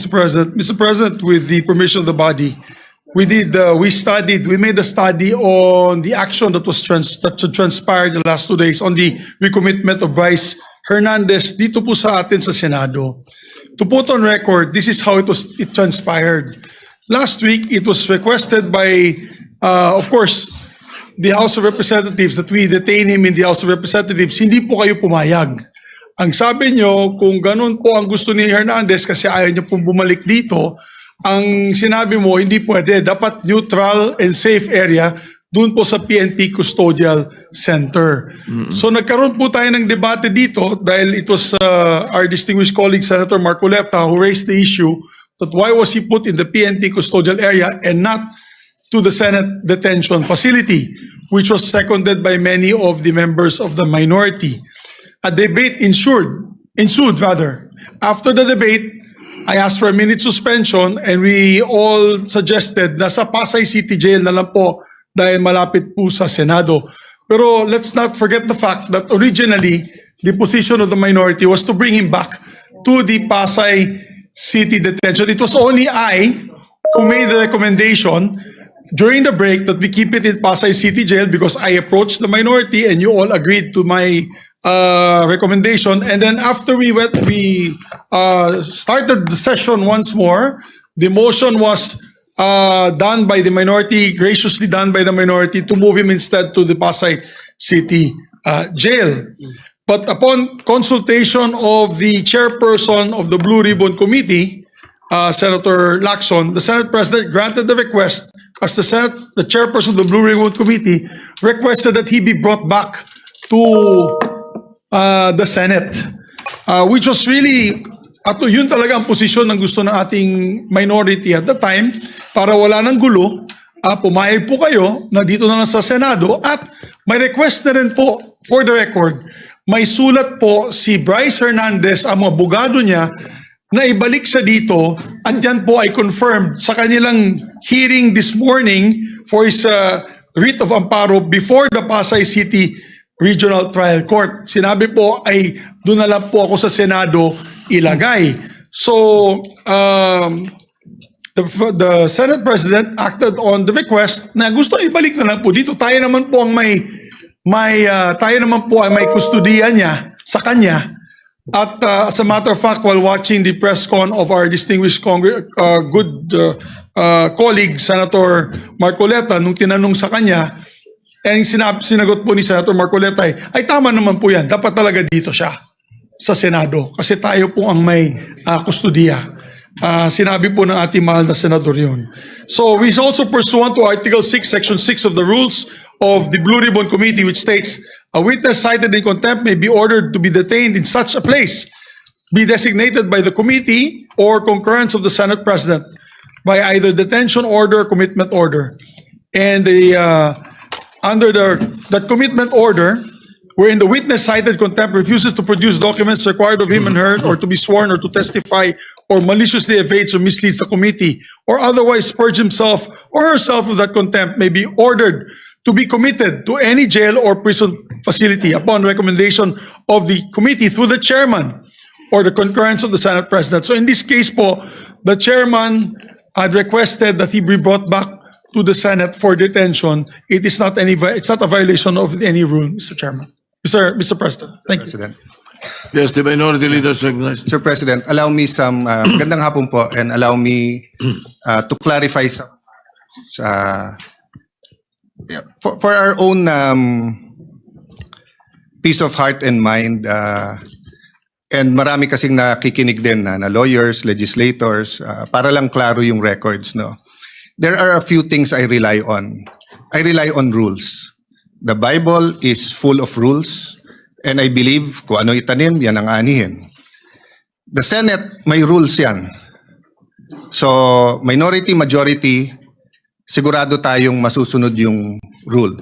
Mr. President. Mr. President, with the permission of the body, we did, uh, we studied, we made a study on the action that was trans, that transpired the last two days on the recommitment of Bryce Hernandez dito po sa atin sa Senado. To put on record, this is how it was, it transpired. Last week, it was requested by, uh, of course, the House of Representatives that we detain him in the House of Representatives. Hindi po kayo pumayag. Ang sabi nyo, kung ganun po ang gusto ni Hernandez kasi ayaw niyo pong bumalik dito, ang sinabi mo, hindi pwede. Dapat neutral and safe area doon po sa PNP Custodial Center. So nagkaroon po tayo ng debate dito dahil it was uh, our distinguished colleague Senator Marcoleta who raised the issue that why was he put in the PNP Custodial area and not to the Senate detention facility, which was seconded by many of the members of the minority. A debate ensued, ensued rather. After the debate, I asked for a minute suspension and we all suggested na sa Pasay City Jail na lang po dahil malapit po sa Senado. Pero let's not forget the fact that originally, the position of the minority was to bring him back to the Pasay City Detention. It was only I who made the recommendation during the break that we keep it in Pasay City Jail because I approached the minority and you all agreed to my uh, recommendation. And then after we went, we uh, started the session once more. The motion was uh, done by the minority, graciously done by the minority to move him instead to the Pasay City uh, Jail. But upon consultation of the chairperson of the Blue Ribbon Committee, uh, Senator Lacson, the Senate President granted the request as the Senate, the chairperson of the Blue Ribbon Committee requested that he be brought back to uh, the Senate, uh, which was really, at yun talaga ang posisyon ng gusto ng ating minority at the time, para wala ng gulo, uh, pumayag po kayo na dito na lang sa Senado. At may request na rin po, for the record, may sulat po si Bryce Hernandez, ang mga bugado niya, na ibalik siya dito at yan po ay confirmed sa kanilang hearing this morning for his uh, writ of amparo before the Pasay City Regional Trial Court. Sinabi po ay doon na lang po ako sa Senado ilagay. So, um, the, the Senate President acted on the request na gusto ibalik na lang po dito. Tayo naman po ang may, may uh, tayo naman po ay may kustudiya niya sa kanya. At uh, as a matter of fact, while watching the press con of our distinguished Congre- uh, good uh, uh, colleague, Senator Marcoleta, nung tinanong sa kanya, eh, sinab- sinagot po ni Senator Marcoleta ay, tama naman po yan, dapat talaga dito siya sa Senado kasi tayo po ang may uh, kustudiya. Ah, sinabi po ng ating mahal na senador yun. So we also pursuant to Article 6, Section 6 of the rules of the Blue Ribbon Committee which states, a witness cited in contempt may be ordered to be detained in such a place, be designated by the committee or concurrence of the Senate President by either detention order or commitment order. And the, uh, under the, that commitment order, wherein the witness cited contempt refuses to produce documents required of him and her or to be sworn or to testify or maliciously evades or misleads the committee or otherwise purge himself or herself of that contempt may be ordered to be committed to any jail or prison facility upon recommendation of the committee through the chairman or the concurrence of the Senate President. So in this case po, the chairman had requested that he be brought back to the Senate for detention. It is not any, vi- it's not a violation of any rule, Mr. Chairman. Mr. Mr. President, thank you. President. Yes, the minority leader is recognized. Sir President, allow me some, uh, magandang hapon po, and allow me uh, to clarify some, uh, yeah, for, for our own um, peace of heart and mind, uh, and marami kasing nakikinig din na, na lawyers, legislators, uh, para lang klaro yung records, no? There are a few things I rely on. I rely on rules. The Bible is full of rules, and I believe kung ano itanim, yan ang anihin. The Senate, may rules yan. So, minority, majority, sigurado tayong masusunod yung rule.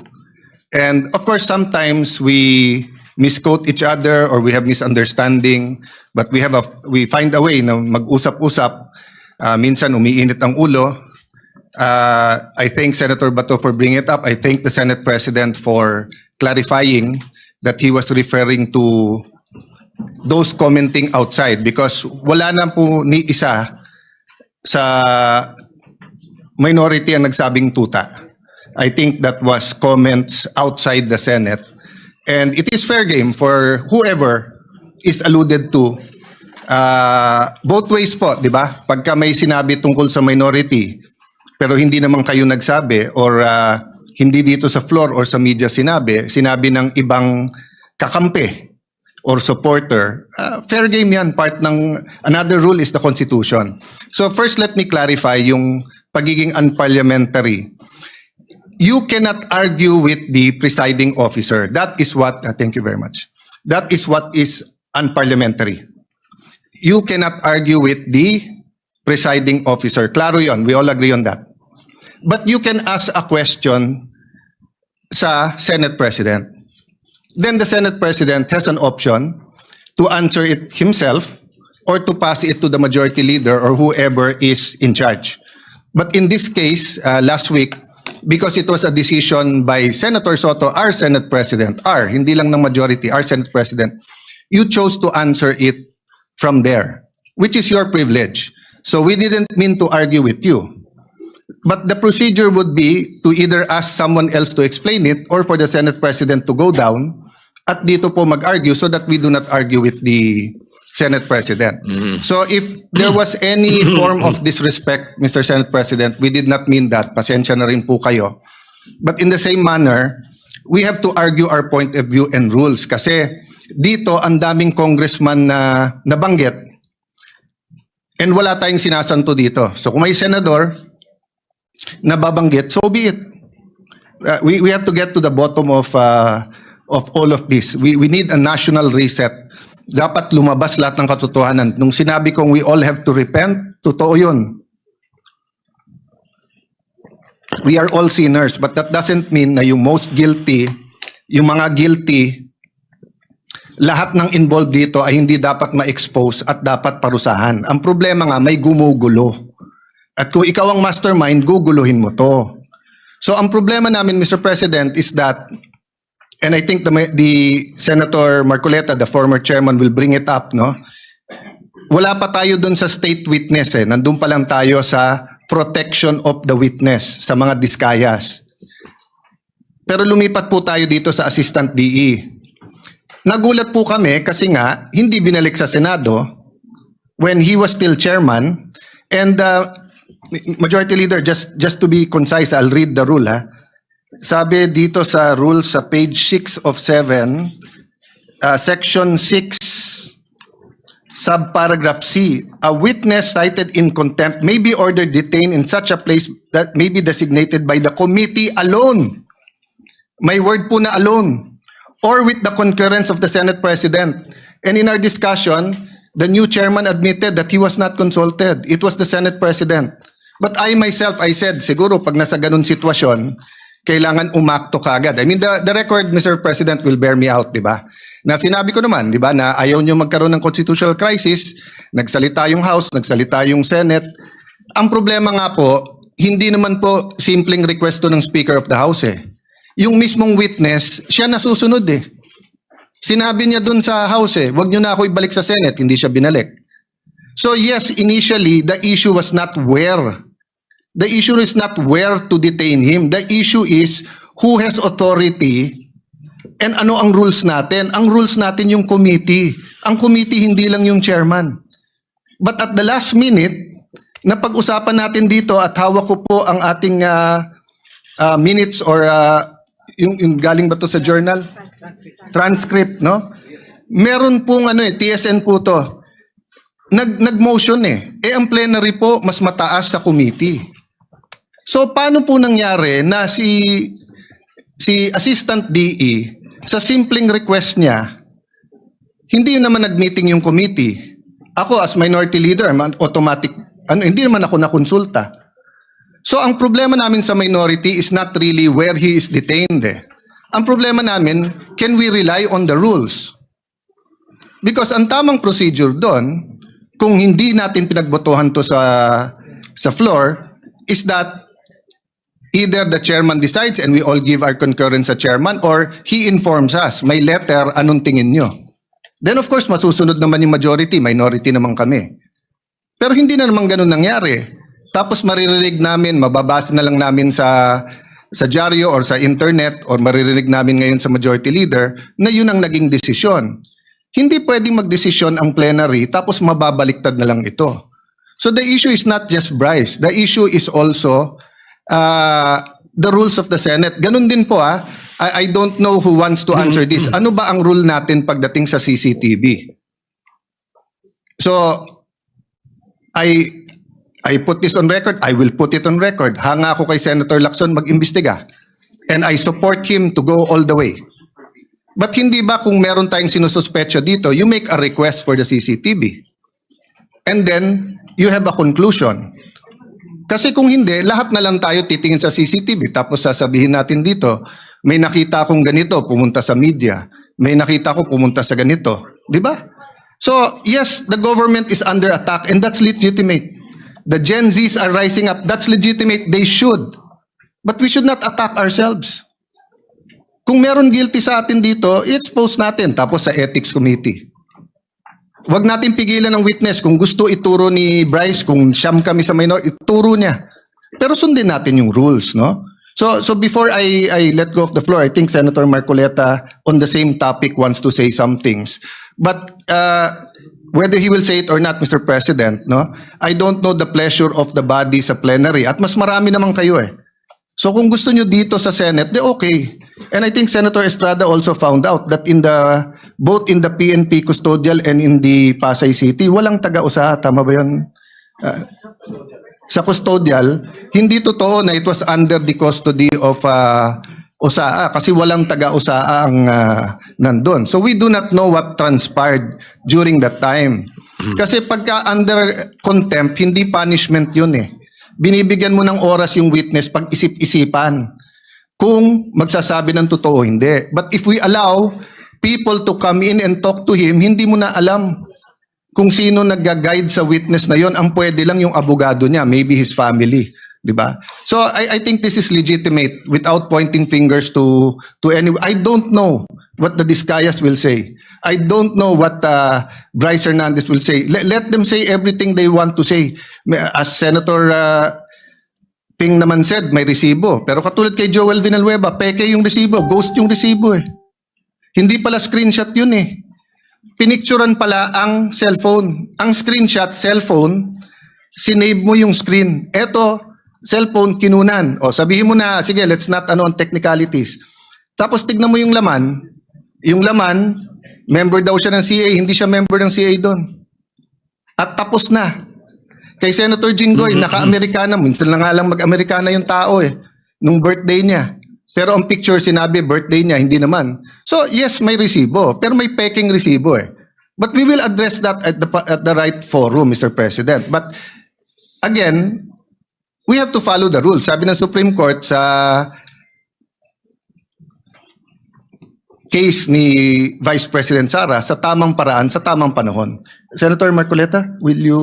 And of course, sometimes we misquote each other or we have misunderstanding, but we have a, we find a way na mag-usap-usap. Ah, minsan umiinit ang ulo. Uh, I thank Senator Bato for bringing it up. I thank the Senate President for clarifying that he was referring to those commenting outside because wala na po ni isa sa minority ang nagsabing tuta. I think that was comments outside the Senate. And it is fair game for whoever is alluded to. Uh, both ways po, di ba? Pagka may sinabi tungkol sa minority, pero hindi naman kayo nagsabi or uh, hindi dito sa floor or sa media sinabi, sinabi ng ibang kakampi or supporter, uh, fair game yan. Part ng, another rule is the Constitution. So first, let me clarify yung pagiging unparliamentary. You cannot argue with the presiding officer. That is what, uh, thank you very much. That is what is unparliamentary. You cannot argue with the presiding officer. Klaro yon, we all agree on that. But you can ask a question sa Senate President. Then the Senate President has an option to answer it himself or to pass it to the majority leader or whoever is in charge. But in this case, uh, last week, because it was a decision by Senator Soto, our Senate President, our, hindi lang ng majority, our Senate President, you chose to answer it from there, which is your privilege. So we didn't mean to argue with you. But the procedure would be to either ask someone else to explain it or for the Senate President to go down at dito po mag-argue so that we do not argue with the Senate President. So if there was any form of disrespect, Mr. Senate President, we did not mean that. Pasensya na rin po kayo. But in the same manner, we have to argue our point of view and rules kasi dito ang daming congressman na nabanggit and wala tayong sinasanto dito. So kung may senador na babanggit, so be it. Uh, we we have to get to the bottom of uh, of all of this. We we need a national reset. Dapat lumabas lahat ng katotohanan. Nung sinabi kong we all have to repent, totoo 'yun. We are all sinners, but that doesn't mean na yung most guilty, yung mga guilty, lahat ng involved dito ay hindi dapat ma-expose at dapat parusahan. Ang problema nga, may gumugulo. At kung ikaw ang mastermind, guguluhin mo to. So ang problema namin, Mr. President, is that, and I think the, the Senator Marcoleta, the former chairman, will bring it up, no? Wala pa tayo dun sa state witness eh. Nandun pa lang tayo sa protection of the witness, sa mga diskayas. Pero lumipat po tayo dito sa Assistant DE. Nagulat po kami kasi nga hindi binalik sa Senado when he was still chairman and uh, Majority Leader just just to be concise I'll read the rule ha. Sabi dito sa rule sa page 6 of 7 uh, section 6 subparagraph C a witness cited in contempt may be ordered detained in such a place that may be designated by the committee alone. May word po na alone or with the concurrence of the Senate President. And in our discussion, the new chairman admitted that he was not consulted. It was the Senate President. But I myself, I said, siguro pag nasa ganun sitwasyon, kailangan umakto kagad. I mean, the, the record, Mr. President, will bear me out, di ba? Na sinabi ko naman, di ba, na ayaw nyo magkaroon ng constitutional crisis, nagsalita yung House, nagsalita yung Senate. Ang problema nga po, hindi naman po simpleng request to ng Speaker of the House eh. Yung mismong witness, siya nasusunod eh. Sinabi niya dun sa House eh, wag niyo na ako ibalik sa Senate, hindi siya binalik. So yes, initially, the issue was not where. The issue is not where to detain him. The issue is who has authority and ano ang rules natin. Ang rules natin yung committee. Ang committee hindi lang yung chairman. But at the last minute, napag-usapan natin dito at hawak ko po ang ating ah, ah, minutes or ah, yung, yung galing ba to sa journal? Transcript, no? Meron pong ano eh, TSN po to. Nag, nag-motion eh. Eh, ang plenary po, mas mataas sa committee. So, paano po nangyari na si, si Assistant DE, sa simpleng request niya, hindi naman nag-meeting yung committee. Ako as minority leader, automatic, ano, hindi naman ako nakonsulta. So ang problema namin sa minority is not really where he is detained. Eh. Ang problema namin, can we rely on the rules? Because ang tamang procedure doon, kung hindi natin pinagbotohan to sa sa floor, is that either the chairman decides and we all give our concurrence sa chairman or he informs us, may letter, anong tingin nyo? Then of course, masusunod naman yung majority, minority naman kami. Pero hindi na naman ganun nangyari. Tapos maririnig namin, mababasa na lang namin sa sa dyaryo or sa internet or maririnig namin ngayon sa majority leader na yun ang naging desisyon. Hindi pwedeng magdesisyon ang plenary tapos mababaliktad na lang ito. So the issue is not just Bryce. The issue is also uh, the rules of the Senate. Ganun din po ah. I, I don't know who wants to answer this. Ano ba ang rule natin pagdating sa CCTV? So, I I put this on record. I will put it on record. Hanga ako kay Senator Lacson mag-imbestiga. And I support him to go all the way. But hindi ba kung meron tayong sinususpecha dito, you make a request for the CCTV. And then, you have a conclusion. Kasi kung hindi, lahat na lang tayo titingin sa CCTV. Tapos sasabihin natin dito, may nakita akong ganito, pumunta sa media. May nakita ko, pumunta sa ganito. Di ba? So, yes, the government is under attack and that's legitimate. The Gen Zs are rising up. That's legitimate. They should. But we should not attack ourselves. Kung meron guilty sa atin dito, i-expose natin. Tapos sa ethics committee. Huwag natin pigilan ng witness. Kung gusto ituro ni Bryce, kung siyam kami sa minor, ituro niya. Pero sundin natin yung rules, no? So, so before I, I let go of the floor, I think Senator Marcoleta on the same topic wants to say some things. But uh, whether he will say it or not, Mr. President, no? I don't know the pleasure of the body sa plenary. At mas marami naman kayo eh. So kung gusto nyo dito sa Senate, de okay. And I think Senator Estrada also found out that in the both in the PNP custodial and in the Pasay City, walang taga-usaha. Tama ba yun? Ah, sa custodial, hindi totoo na it was under the custody of uh, USAA kasi walang taga-USAA ang uh, nandun. So we do not know what transpired during that time. Kasi pagka under contempt, hindi punishment yun eh. Binibigyan mo ng oras yung witness pag isip-isipan kung magsasabi ng totoo hindi. But if we allow people to come in and talk to him, hindi mo na alam kung sino nagga-guide sa witness na yon ang pwede lang yung abogado niya, maybe his family, 'di ba? So I I think this is legitimate without pointing fingers to to any I don't know what the Discayas will say. I don't know what uh, Bryce Hernandez will say. Let, let them say everything they want to say. As Senator uh, Ping naman said, may resibo. Pero katulad kay Joel Villanueva, peke yung resibo, ghost yung resibo eh. Hindi pala screenshot yun eh pinicturan pala ang cellphone. Ang screenshot, cellphone, sinave mo yung screen. Eto, cellphone, kinunan. O, sabihin mo na, sige, let's not ano on technicalities. Tapos tignan mo yung laman. Yung laman, member daw siya ng CA, hindi siya member ng CA doon. At tapos na. Kay Senator Jinggoy, naka-Amerikana. Minsan lang nga lang mag-Amerikana yung tao eh. Nung birthday niya. Pero ang picture sinabi birthday niya, hindi naman. So yes, may resibo. Pero may peking resibo eh. But we will address that at the, at the right forum, Mr. President. But again, we have to follow the rules. Sabi ng Supreme Court sa case ni Vice President Sara sa tamang paraan, sa tamang panahon. Senator Marcoleta, will you